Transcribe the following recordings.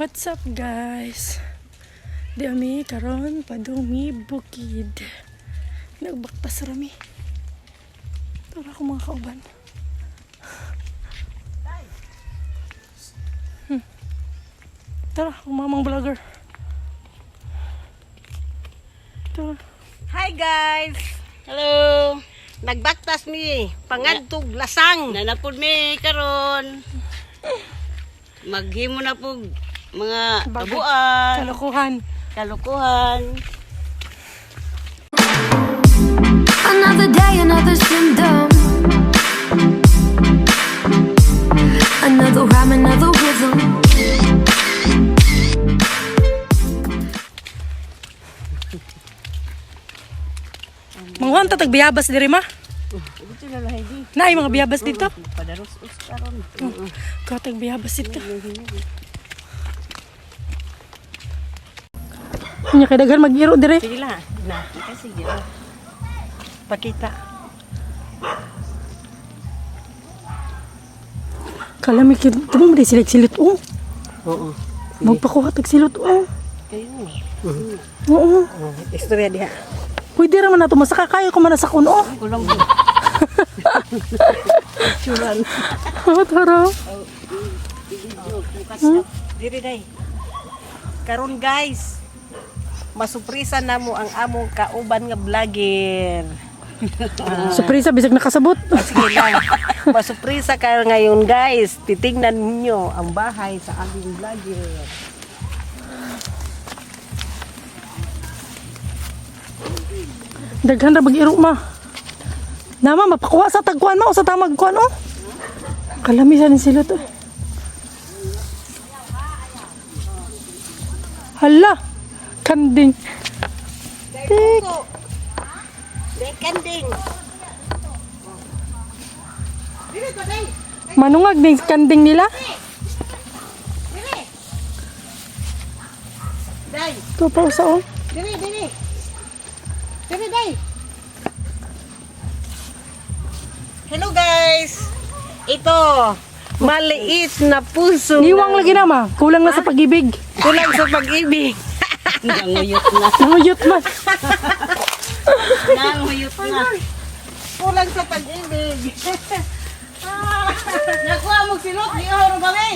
What's up guys? Di ami karon padumi bukid. Nagbaktas rami. Tara ko mga kauban. Hmm. Tara, ako mamang vlogger. Tara. Hi guys! Hello! Nagbaktas mi, pangadtog lasang. Nanapod mi karon. Maghimo na po mga Bagay. tabuan, Kalokohan. kalukuhan. Another day, another symptom. Another rhyme, another rhythm. Mga tatag biyabas diri ma. Dito na lahi di. Naay mga biyabas dito. Padaros-us karon. Katag biyabas dito. Nya kay daghan mag-iro dire. Sige lang. Na, sige. Pakita. Kala mi kid, tumo di silit-silit oh. Oo. Magpakuha tag silot oh. Kayo. Oo. Oh, istorya diha. Pwede ra man nato masaka kayo ko man sa kuno. Kulang mo. Churan. Oh, tara. Diri day. Karon guys, masuprisa na mo ang among kauban nga vlogger. Surprise bisag nakasabot. Sige lang. Masuprisa ka ngayon guys. Titingnan ninyo ang bahay sa aming vlogger. Daghan ra mag-iro ma. Nama mapakuha sa tagkuan mo sa tamag kuan oh. Kalamisan ni silot oh. Hala. Kanding. Tik. Dekanding. Manungag din kanding nila. Day, Ito pa usa oh. diri, diri. Diri, day. Hello guys. Ito, maliit na puso. Niwang lagi na ma. Kulang na sa pag-ibig. Kulang sa pag-ibig. Nanguyot na. Nanguyot man. Nanguyot na. Kulang sa pag-ibig. Nakuha mo silot, di ako kami.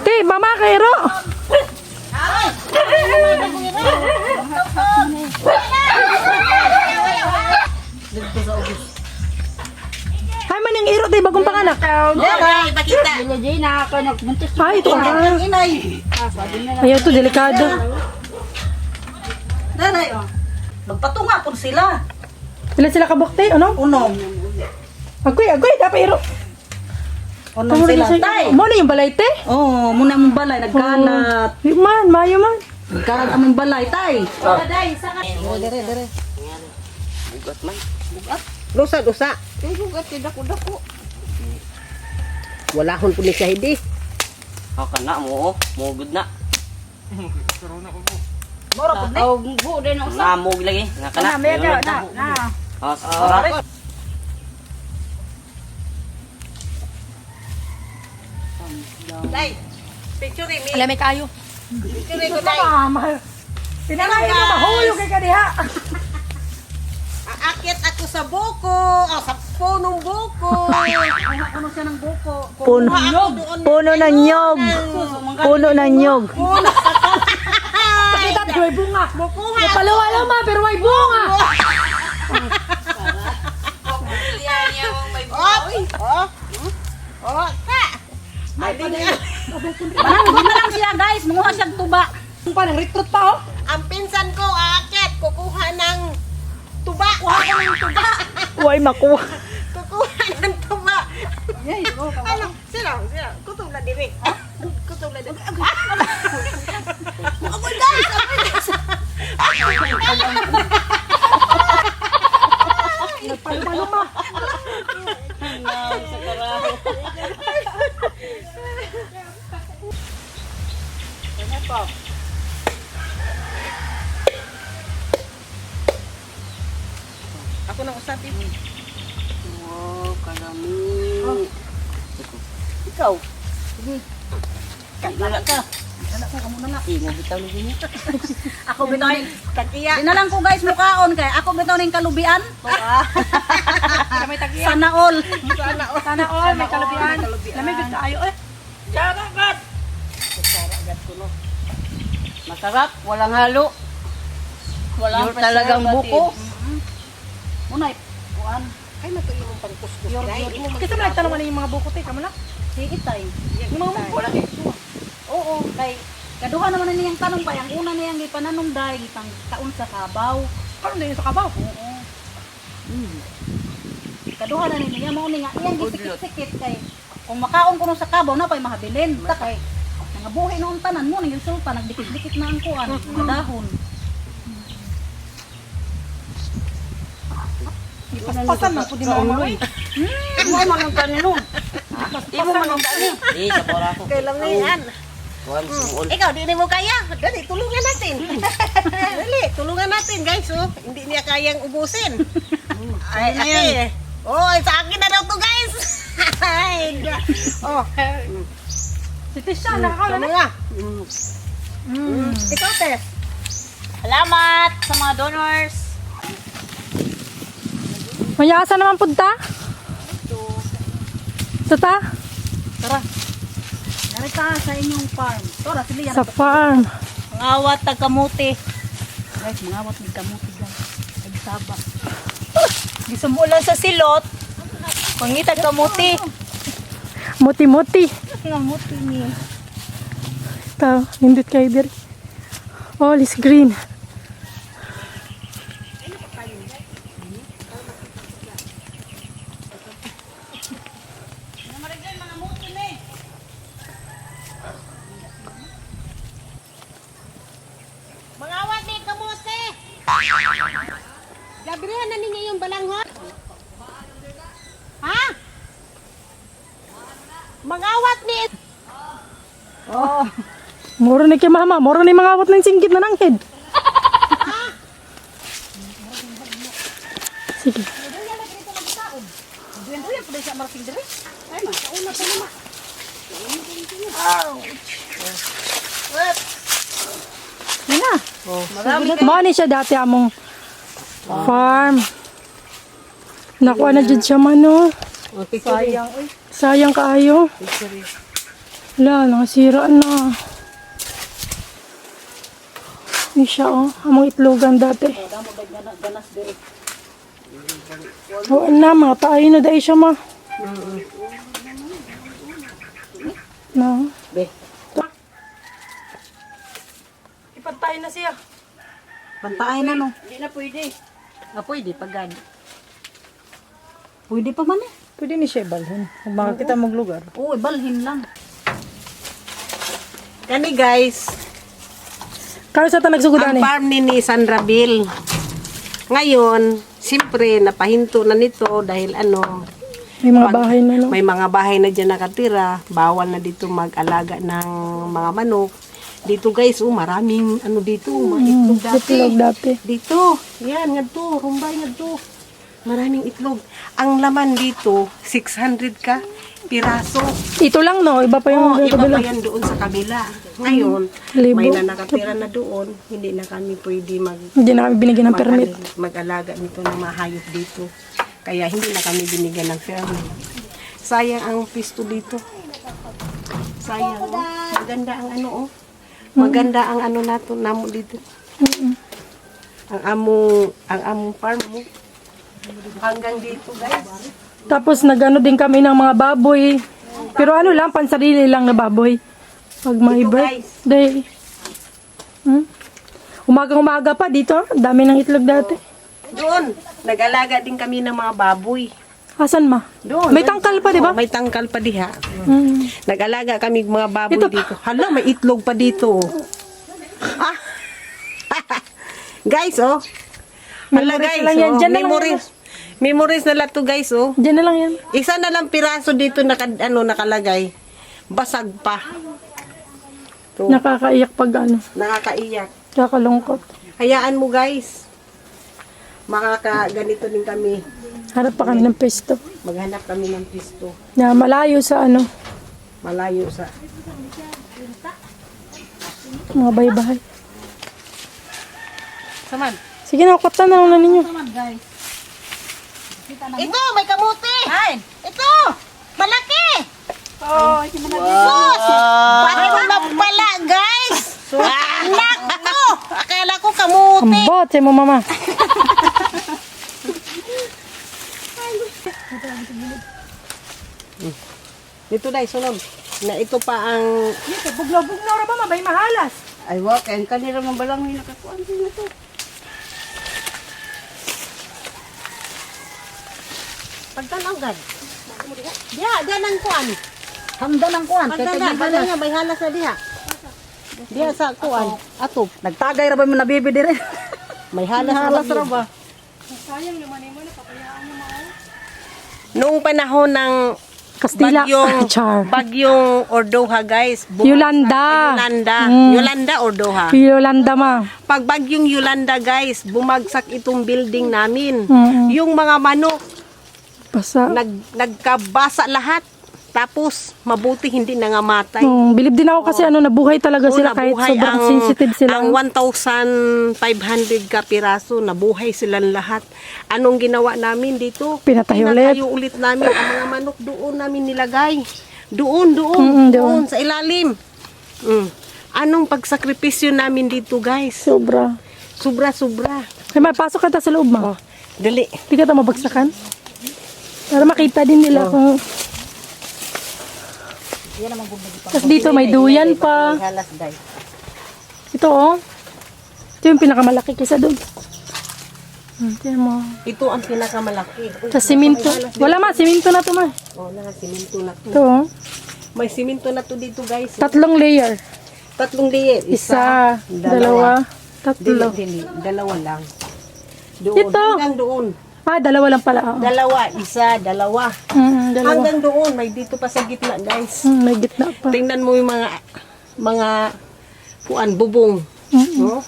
Ti, mama kayro. Hay man yung iro ti bagong panganak. Okay, pakita. Ay, ito ka. Inay. Ayaw to delikado. Daray, oh. Magpatunga po sila. Ilan sila kabukti? Ano? Unom. Agoy, agoy, dapat iro. Unom sila. Tay. Mo na yung balay te. Oh, muna mong balay. Nagkalat. Di man, mayo man. Nagkalat among balay, tay. Dire, dire. Bugat man. Bugat. Dosa, dosa. Ay, bugat. Dako, dako. Wala hon po ni siya hindi. Ako ka na mo, mugod na. Mora po ni. Oh, bu din ang Namog lagi, nga ka na. Na, na, na. Oh, Tay. Picture mi. Alam kayo. Picture ko tay. Pinangayon mo mahulog kay kadiha. Aakyat ako sa buko. Oh, sa punong buko. Ano siya ng buko? Puno. Puno ng nyog. Puno ng nyog. Kita may bunga. May palawala ma, pero may bunga. Oh. Oh. Ta. Mananggo na lang sila guys. Munguha siyang tuba. Pa nang recruit pa oh. Ang pinsan ko aakyat. Kukuha ng tuba. Kuha ka ng tuba. Huwag makuha. Kukuha ng tuba. Ano? Sila, sila. Kutong na diri. Kutong na diri. Amoy guys! Amoy guys! Palo-palo ma. Ako nang usapin. Oh, kalami. Ikaw. Wala ka. Imo bitaw ni niya. Ako bitaw ning Takiya. Dinalang ko guys mukaon kay ako bitaw ning kalubian. Sana all. Sana all, may kalubian. Lamig ka ayo eh. Masarap, walang halo. Walang Pure talagang buko. Munay kuan. Ay, nato yung pangkuskus. Kasi mo nagtanong ano yung mga buko te, kamo na? Sige tay. Yung mga buko lang eh. Oo, kay kaduha naman na niyang tanong pa yang una niyang gipananom dai gitang taon sa kabaw. Karon din sa kabaw. Oo. Kaduha na ni niya mao ni nga iyang gisikit-sikit kay kung makaon kuno sa kabaw na pay mahabilin. Ta kay nga buhi noon tanan mo ning sulta nagdikit-dikit na ang kuan, mga dahon. Paspasan na po di mga mga eh. Imo man ang kanino. Imo man ang kanino. Eh, sa pora ko. Kailan na yan? Once more. Ikaw, di mo kaya. Dali, tulungan natin. Dali, tulungan natin, guys. Oh. Hindi niya kayang ubusin. Ay, ate. Oh, ay, sa akin na daw to, guys. ay, oh. Si Tisha, nakakala na. nga? Mm. Ikaw, te. Salamat sa mga donors. Mayasa naman punta? Sa ta? Tara. Narita sa inyong farm. Tara, sila yan. Sa farm. Mangawat tag kamuti. Guys, mangawat ng kamuti guys. Nagsaba. Gisumulan sa silot. Pangitag kamuti. Muti-muti. Kamuti ni. Ta, hindit kayo diri. All is green. Mangawat ni kamote. Gabrihan na ninyo yung balanghon. Ha? Mangawat ni... Moro ni kay mama, moro ni mga awat ng singgit na nangkid. Sige. Yan na. Mao ni siya dati among farm. Nakuha na jud siya man no. Sayang. Sayang kaayo. Wala, nakasira na. Ni siya oh, among itlogan dati. Oo na, mga paayo na dahil siya ma. No. Be. Ipantay na siya. Pantaay na no. Hindi na pwede. Ah, pwede pagad. Pwede pa man eh. Pwede ni siya ibalhin. Kung makakita mong lugar. Oo, balhin lang. Kani, guys. Kano sa tanag sugudan Ang farm ni ni Sandra Bill. Ngayon, siyempre, napahinto na nito dahil ano, May mga bahay na no. may mga bahay na dyan nakatira. Bawal na dito mag-alaga ng mga manok. Dito guys, oh, maraming ano dito, mga itlog dati. Itlog dati. Dito, yan, nga to, rumbay nga to. Maraming itlog. Ang laman dito, 600 ka piraso. Ito lang no, iba pa yung Oh, iba kabila. pa yan doon sa kabila. Ngayon, Libo. may na nakatira na doon. Hindi na kami pwede mag Hindi na kami binigyan ng permit. mag- mag-alaga nito ng mga hayop dito. Kaya hindi na kami binigyan ng permit. Sayang ang pisto dito. Sayang. Oh. Maganda ang ano oh. Maganda ang ano nato namo dito. Ang among ang among farm mo. Hanggang dito guys. Tapos nagano din kami ng mga baboy. Pero ano lang, pansarili lang na baboy. Pag may Ito, birthday. Hmm? Umagang-umaga pa dito, ah. dami ng itlog dati. Doon, nag-alaga din kami ng mga baboy. Asan ma? Doon. May tangkal pa, di ba? Oh, may tangkal pa diha. Hmm. Nag-alaga kami ng mga baboy Ito dito. Hala, may itlog pa dito. Ah. guys, oh. Hala, Memories guys, lang yan. oh. Memories. Memories na lang to, guys, oh. Diyan na lang yan. Isa na lang piraso dito naka, ano, nakalagay. Basag pa. To, Nakakaiyak pag ano. nakakaiyak. Kakalungkot. Hayaan mo, guys. Makaka, ganito din kami. Harap pa kami ng pesto. Maghanap kami ng pisto. Na malayo sa ano. Malayo sa... Mga bahay-bahay. Saman. Sige na, kutan na lang na ninyo. Naman guys. Ito, may kamuti. Ay! Ito, malaki. Oh, hindi mo na Sus! Paano na pala, guys? Anak ko! Akala ko kamuti. Sa'yo mo mama. Dito dai, sunod. Na ito pa ang... Dito, buglaw-buglaw ra ba, mabay mahalas. Ay, wak. Ang kanira ng balang nila kakuan din na Pagtanaw, gad. Diha, diha ng kuan. Hamdan ang. Kaya Pagtanaw, pagtanaw niya, may halas na diha. Diha sa kuan. Ato, Nagtagay ra ba mo nabibi dire? may halas, Halas ra na ba? Noong panahon ng Kastila. bagyong, Char. bagyong Ordoha, guys. Yolanda. Yolanda. Mm. Yolanda, Ordoha. Yolanda ma. Pag bagyong Yolanda, guys, bumagsak itong building namin. Mm. Yung mga manok, Basa. nag, nagkabasa lahat. Tapos, mabuti hindi nangamatay. Hmm, bilib din ako kasi ano, nabuhay talaga Oo, sila kahit nabuhay sobrang ang- sensitive sila. Ang 1,500 ka piraso, nabuhay silang lahat. Anong ginawa namin dito? Pinatay ulit. Pinatayo ulit namin ang mga manok doon namin nilagay. Doon, doon, Mm-mm, doon, doon. sa ilalim. Mm. Anong pagsakripisyo namin dito, guys? Sobra. Sobra-sobra. Ay, mapasok ka ta sa loob ma. Oh, dali. Hindi ka ta mabagsakan. Para makita din nila kung... Tapos dito may duyan pa. May halas, day. Ito oh. Ito yung pinakamalaki kaysa doon. Hmm, tingnan mo. Ito ang pinakamalaki. Sa siminto. Wala ma, siminto na to ma. Oh, na, siminto na to. Ito oh. May siminto na to dito, guys. Tatlong layer. Tatlong layer. Isa, dalawa, Dili, tatlo. dili. Dalawa lang. Doon. Ito. Hanggang doon. Ah, dalawa lang pala. Oh. Dalawa. Isa, dalawa. Hmm, dalawa. Hanggang doon. May dito pa sa gitna, guys. Hmm, may gitna pa. Tingnan mo yung mga mga puan, bubong. No?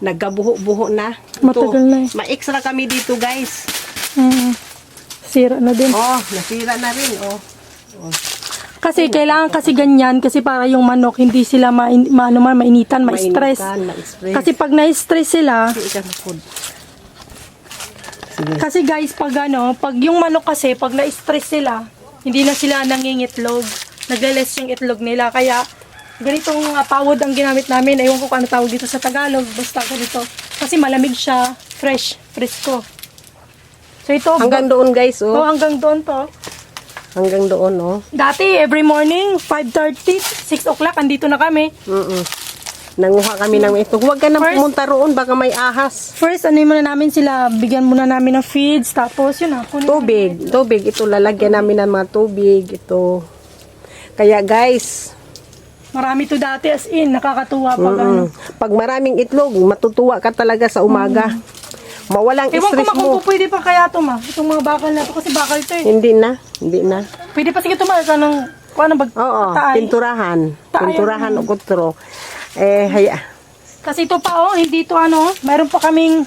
Nagkabuho-buho na. Ito, Matagal na eh. Ma-extra kami dito, guys. Hmm. Sira na din. Oh, nasira na rin. Oh. Kasi kailangan kasi ganyan kasi para yung manok hindi sila ma, ma ano man mainitan, ma-stress. Mainitan, ma-stress. Kasi pag na-stress sila, Hindi ka food. Sige. kasi guys pag ano, pag yung manok kasi pag na-stress sila, hindi na sila nangingitlog. Nagle-less yung itlog nila kaya ganitong uh, pawod ang ginamit namin. Ewan ko kung ano tawag dito sa Tagalog, basta ganito. Kasi malamig siya, fresh, fresco. So ito, Hanggang doon, guys. oh, Oh. hanggang doon to. Hanggang doon, oh. Dati, every morning, 5.30, 6 o'clock, andito na kami. Mm-mm. Nanguha kami ng ito. Huwag ka na First- pumunta roon, baka may ahas. First, ano muna namin sila, bigyan muna namin ng feeds, tapos yun na, kunin Tubig. Tubig. Ito, lalagyan namin ng mga tubig. Ito. Kaya, guys, Marami to dati as in, nakakatuwa pag ano. mm, pag maraming itlog, matutuwa ka talaga sa umaga. Mawalang Ewan ko stress ma kung mo. pwede pa kaya to ma. Itong mga bakal na to kasi bakal to eh. Hindi na. Hindi na. Pwede pa sige to ma, anong, kung ano bag, Oo. taay. Pinturahan. Taay. Pinturahan o kutro. Eh, haya. Kasi ito pa oh, hindi to ano, mayroon pa kaming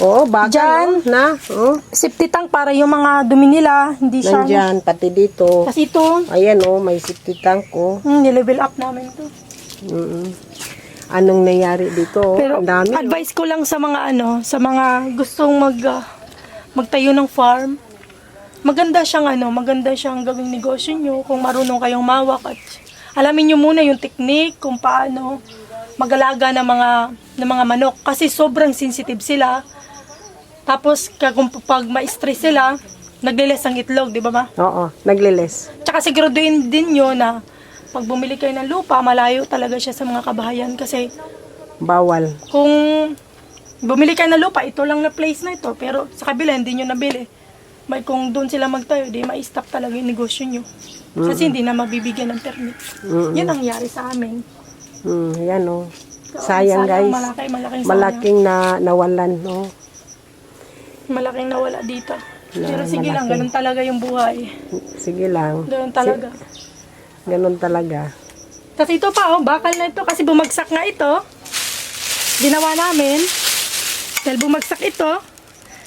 Oo, baka Diyan. no? na. Oh. safety tank para yung mga dumi nila, hindi siya. ano. Nandyan, pati dito. Kasi ito, Ayan, oh, may safety tank, oh. hmm, nilevel up namin to. Mm-mm. Anong nangyari dito? oh? Pero Ang dami. oh. advice ko lang sa mga ano, sa mga gustong mag ah, magtayo ng farm. Maganda siyang ano, maganda siyang gawing negosyo nyo kung marunong kayong mawak at alamin nyo muna yung technique kung paano magalaga ng mga ng mga manok kasi sobrang sensitive sila. Tapos kung pag ma-stress sila, nagliles ang itlog, di ba ma? Oo, naglilis. Tsaka siguraduhin din nyo na pag bumili kayo ng lupa, malayo talaga siya sa mga kabahayan kasi Bawal. kung bumili kayo ng lupa, ito lang na place na ito, pero sa kabila hindi nyo nabili. May kung doon sila magtayo, di ma-stop talaga yung negosyo nyo. Kasi hindi na mabibigyan ng permit. Mm-mm. Yun ang nangyari sa amin. Mm, yan, oh. So, Sayang, guys. Malaki, malaking sayang. Malaking na nawalan, no? Malaking nawala dito. Na- pero sige lang, malaki. ganun talaga yung buhay. Sige lang. Ganun talaga. Ganun talaga. Kasi ito pa, oh, bakal na ito. Kasi bumagsak nga ito. Ginawa namin. Dahil bumagsak ito.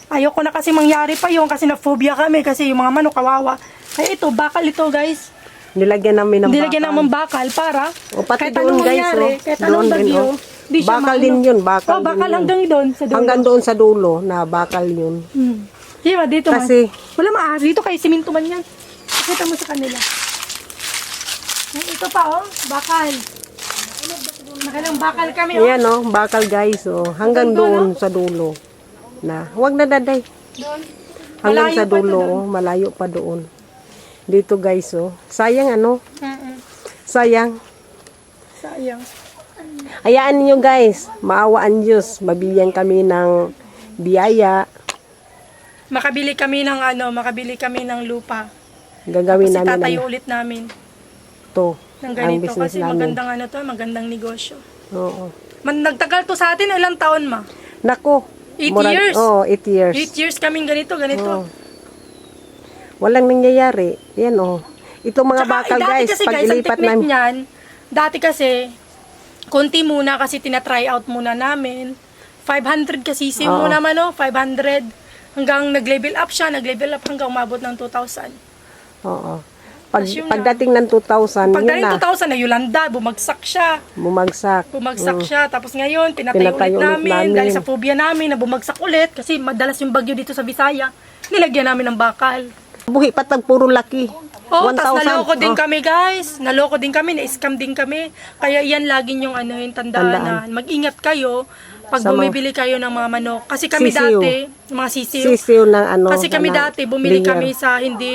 Ayoko na kasi mangyari pa yung kasi na-phobia kami kasi yung mga manok kawawa. Kaya ito, bakal ito guys. Nilagyan namin ng Nilagyan bakal. namin bakal para O, pati kahit doon, anong guys, mangyari, oh. kahit Doon din, bagyo, oh. di siya Bakal maano. din yun, bakal Oh, din bakal yun. hanggang doon sa dulo. Hanggang doon sa dulo na bakal yun. Hmm. Di ba, dito Kasi- man. Wala maaari. Dito kay siminto man yan. Pakita mo sa kanila. Yan, Ito pa, oh. Bakal. Nakalang bakal kami, oh. Ayan oh, bakal guys oh. Hanggang doon sa dulo. Na, wag na daday. Doon. Hanggang Malayo sa pa dulo, doon. oh, malayo pa doon. Dito guys oh. Sayang ano? Mm-mm. Sayang. Sayang. Hayaan niyo guys, maawa ang Diyos. Mabigyan kami ng biyaya. Makabili kami ng ano, makabili kami ng lupa. Gagawin Kasi namin tatayo ang, ulit namin to. ng Ang ganito. Kasi namin. magandang ano to, magandang negosyo. Oo. Man, nagtagal to sa atin, ilang taon ma? Nako. Eight murag- years? Oo, 8 years. 8 years kaming ganito, ganito. Oo. Walang nangyayari. Yan oh. Itong mga Tsaka, bakal eh, guys, kasi pag guys, ilipat namin. niyan, dati kasi, konti muna kasi tinatry out muna namin. 500 kasi sim Oo. muna man, no? 500. Hanggang nag-level up siya, nag-level up hanggang umabot ng 2,000. Oo. Pag, Tas yun na. pagdating ng 2,000, yun Pagdating na, 2,000 na Yolanda, bumagsak siya. bumagsak. Bumagsak Mm. siya. Tapos ngayon, pinatayo, Pinatayo ulit ulit namin. namin. Dahil sa phobia namin, na bumagsak ulit. Kasi madalas yung bagyo dito sa Visaya. Nilagyan namin ng bakal. Buhi patag puro laki. Oh, tapos 1,000. naloko din Oh. kami guys. Naloko din kami, na-scam din kami. Kaya yan lagi yung ano, yung tandaan, Tandaan. na mag-ingat kayo pag Sa mga- bumibili kayo ng mga manok. Kasi kami Sisiw. dati, mga sisiw. Sisiw ng ano. Kasi kami dati, bumili layer. kami sa hindi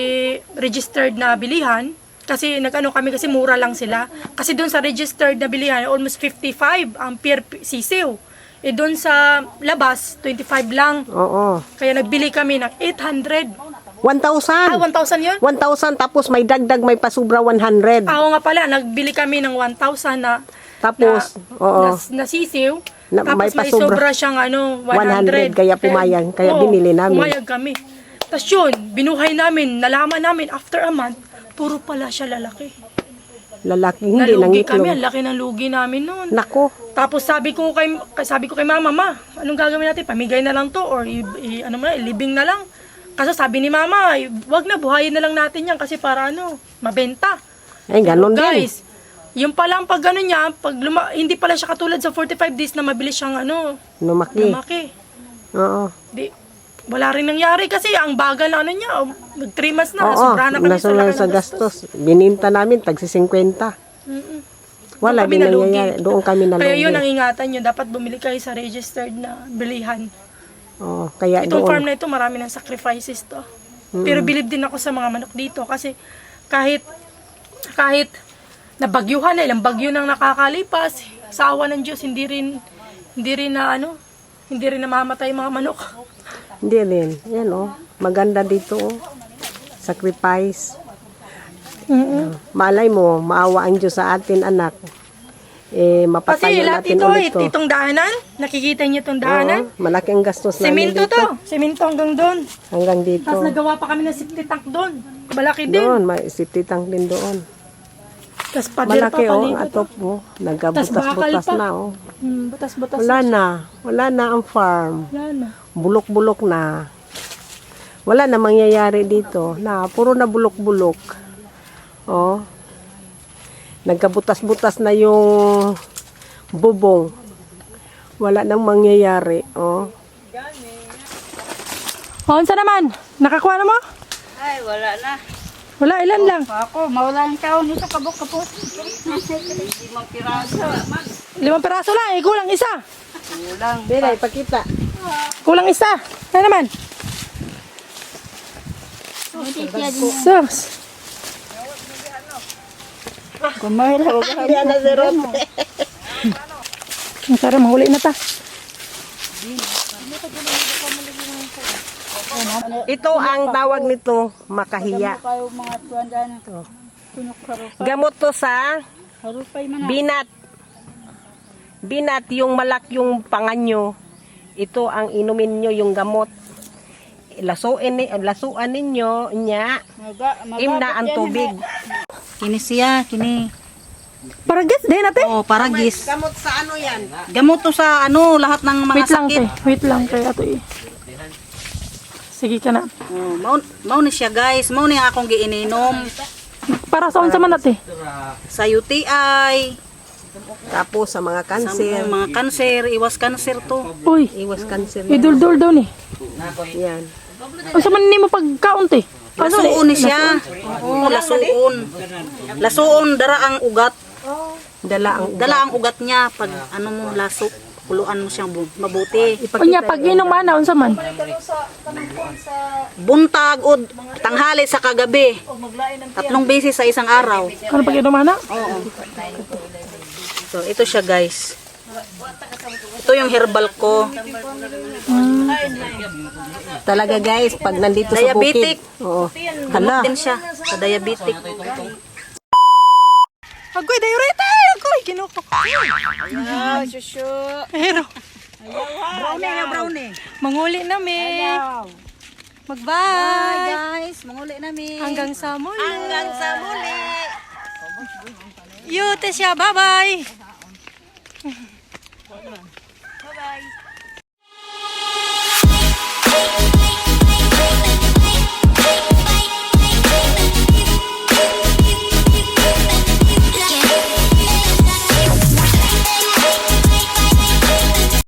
registered na bilihan. Kasi nag-ano kami kasi mura lang sila. Kasi doon sa registered na bilihan, almost 55 ang per sisiw. Eh doon sa labas, 25 lang. Oo. Kaya nagbili kami ng 800. 1,000. Ah, 1,000 yun? 1,000 tapos may dagdag, may pasubra 100. Ah, Oo nga pala, nagbili kami ng 1,000 na Tapos, na, oo. na, na sisiw. Na- tapos may may, sobra siyang ano, 100, 100. kaya pumayag, kaya oo, binili namin. Pumayag kami. Tapos yun, binuhay namin, nalaman namin after a month, puro pala siya lalaki. Lalaki, hindi Nalugi nangitlog. kami, ang laki ng lugi namin noon. Nako. Tapos sabi ko kay sabi ko kay mama, ma, anong gagawin natin? Pamigay na lang to or i, i- ano mo na, libing na lang. Kasi sabi ni mama, "Ay, wag na buhayin na lang natin yan kasi para ano, mabenta. Ay, ganon din. Guys, yung palang pag ano niya, pag luma, hindi pala siya katulad sa 45 days na mabilis siyang ano, Lumaki. lumaki. Oo. Di, wala rin nangyari kasi ang bagal na ano niya, mag 3 months na, Oo, sobra na kami sa laki sa ng gastos. gastos. Bininta namin, tagsi 50. Mm-mm. Wala Doon kami din nalugi. nangyayari. Doon kami nalugi. Kaya yun ang ingatan nyo, dapat bumili kayo sa registered na bilihan. Oo, kaya Itong doon. farm na ito, marami ng sacrifices to. Pero believe din ako sa mga manok dito kasi kahit kahit nabagyuhan na ilang bagyo nang nakakalipas, sa awa ng Diyos hindi rin hindi rin na ano, hindi rin namamatay mga manok. Hindi rin. Yan oh. Maganda dito oh. Sacrifice. Malay mo, maawa ang Diyos sa atin anak. Eh, Kasi mapatayo lahat natin ito, ulit to. itong daanan, nakikita niyo itong Oo, daanan. malaki ang gastos namin Semento dito. to, semento hanggang doon. Hanggang dito. Tapos nagawa pa kami ng safety tank doon. Malaki din. Doon, may safety tank din doon. Tapos pader pa Malaki oh, ang palibot. atop mo. bakal Nagkabutas-butas pa. na oh. Hmm, butas-butas. Wala na. Wala na ang farm. Wala na. Bulok-bulok na. Wala na mangyayari dito. Na, puro na bulok-bulok. Oh. Nagkabutas-butas na yung bubong. Wala nang mangyayari. Oh. O, unsa naman? Nakakuha na mo? Ay, wala na. Wala, ilan lang. Ako, mawala ng taon nito kabok kapot. Limang piraso. Limang peraso lang, eh, kulang isa. Kulang. Bila, ipakita. Kulang isa. Ano naman? Sus. Kumain ako. Ang tara, mahuli na ta. Ito ang tawag nito, makahiya. Gamot to sa binat. Binat yung malak yung panganyo. Ito ang inumin nyo yung gamot. Lasuin ni lasuan ninyo nya imna ang tubig. Kini siya, kini. Paragas din natin. Oh, paragis. Gamot sa ano yan? Gamot to sa ano, lahat ng mga Wait lang, sakit. te. Wait lang, kay ato eh. Sige ka na. Oh, mao, mao ni siya guys, mao ni ang akong giininom. Para sa unsa man ate? Sa UTI, Tapos sa mga sa cancer, mga kanser, iwas kanser to. Uy, iwas cancer yan. idol-dol daw ni. yan. Unsa man nimo pagkaon te? Ano ni? Lasuon ni siya. Oo, lasuon. Lasuon, dara ang ugat. Dala ang Dala ang ugat niya pag ano mo laso. Kuluan mo siyang bu- mabuti. Unya pag inom ana unsa man? Buntag od tanghali sa kagabi. Tatlong beses sa isang araw. Ano pag inom ana? So ito siya guys. Ito yung herbal ko. Talaga guys, pag nandito sa Diabetic. bukid. Oo. Gamot din siya sa diabetic. Agoy agoy kinuko. Ayaw, susu. Pero, Brownie na brownie. manguli na mi. Ayaw. Bye Mag-bye. guys, manguli namin. Hanggang sa muli. Hanggang sa muli. Yute siya. Bye-bye. Bye-bye.